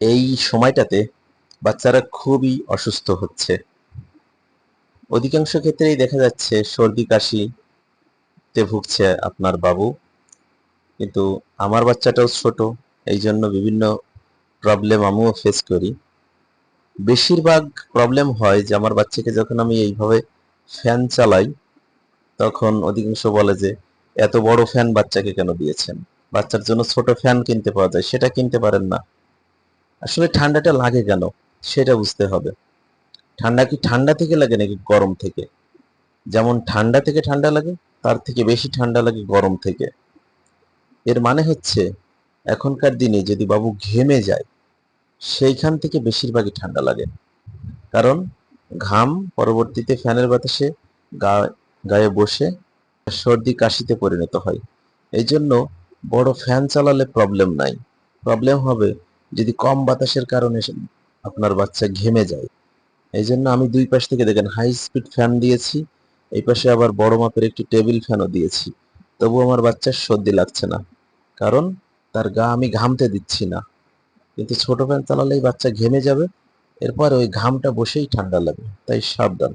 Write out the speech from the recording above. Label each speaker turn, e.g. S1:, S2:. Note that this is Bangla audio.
S1: এই সময়টাতে বাচ্চারা খুবই অসুস্থ হচ্ছে। অধিকাংশ ক্ষেত্রেই দেখা যাচ্ছে সর্দি কাশিতে ভুগছে আপনার বাবু। কিন্তু আমার বাচ্চাটাও ছোট, এই জন্য বিভিন্ন প্রবলেম আমিও ফেস করি। বেশিরভাগ প্রবলেম হয় যে আমার বাচ্চাকে যখন আমি এইভাবে ফ্যান চালাই, তখন অধিকাংশ বলে যে, এত বড় ফ্যান বাচ্চাকে কেন দিয়েছেন? বাচ্চার জন্য ছোট ফ্যান কিনতে পাওয়া যায়, সেটা কিনতে পারেন না। আসলে ঠান্ডাটা লাগে কেন? সেটা বুঝতে হবে। ঠান্ডা কি ঠান্ডা থেকে লাগে নাকি গরম থেকে? যেমন ঠান্ডা থেকে ঠান্ডা লাগে, তার থেকে বেশি ঠান্ডা লাগে গরম থেকে। এর মানে হচ্ছে, এখনকার দিনে যদি বাবু ঘেমে যায়, সেইখান থেকে বেশিরভাগই ঠান্ডা লাগে। কারণ ঘাম পরবর্তীতে ফ্যানের বাতাসে গায়ে বসে সর্দি কাশিতে পরিণত হয়। এই জন্য বড় ফ্যান চালালে প্রবলেম নাই। প্রবলেম হবে যদি কম বাতাসের কারণে আপনার বাচ্চা ঘেমে যায়। এই জন্য আমি দুই পাশ থেকে দেখেন হাই স্পিড ফ্যান দিয়েছি, এই পাশে আবার বড় মাপের একটি টেবিল ফ্যানও দিয়েছি। তবু আমার বাচ্চার সর্দি লাগছে না, কারণ তার গা আমি ঘামতে দিচ্ছি না। কিন্তু ছোট ফ্যান চালালেই বাচ্চা ঘেমে যাবে, এরপর ওই ঘামটা বসেই ঠান্ডা লাগবে, তাই সাবধান।